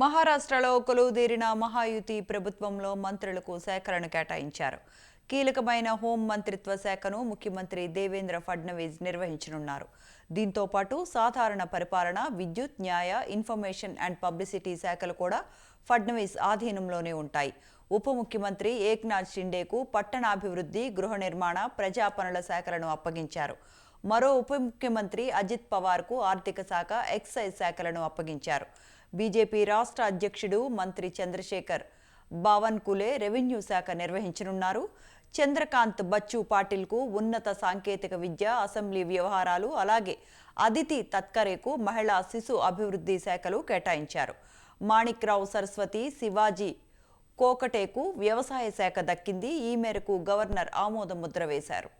మహారాష్ట్రలో కొలువుదీరిన మహాయుతి ప్రభుత్వంలో మంత్రులకు శాఖలను కేటాయించారు. కీలకమైన హోం మంత్రిత్వ శాఖను ముఖ్యమంత్రి దేవేంద్ర ఫడ్నవీస్ నిర్వహించనున్నారు. దీంతో పాటు సాధారణ పరిపాలన విద్యుత్ న్యాయ ఇన్ఫర్మేషన్ అండ్ పబ్లిసిటీ శాఖలు కూడా ఫడ్నవీస్ ఆధీనంలోనే ఉంటాయి. ఉప ముఖ్యమంత్రి ఏక్నాథ్ షిండేకు పట్టణాభివృద్ధి గృహ నిర్మాణ ప్రజా పనుల శాఖలను అప్పగించారు. మరో ఉప ముఖ్యమంత్రి అజిత్ పవార్కు ఆర్థిక శాఖ ఎక్సైజ్ శాఖలను అప్పగించారు. బీజేపీ రాష్ట్ర అధ్యక్షుడు మంత్రి చంద్రశేఖర్. బావన్కులే రెవెన్యూ శాఖ నిర్వహించనున్నారు. చంద్రకాంత్ బచ్చు పాటిల్కు ఉన్నత సాంకేతిక విద్య అసెంబ్లీ వ్యవహారాలు అలాగే అదితి తత్కరేకు మహిళా శిశు అభివృద్ధి శాఖలు కేటాయించారు. మాణిక్రావు సరస్వతి శివాజీ కోకటేకు వ్యవసాయ శాఖ దక్కింది. ఈ మేరకు గవర్నర్ ఆమోద ముద్ర వేశారు.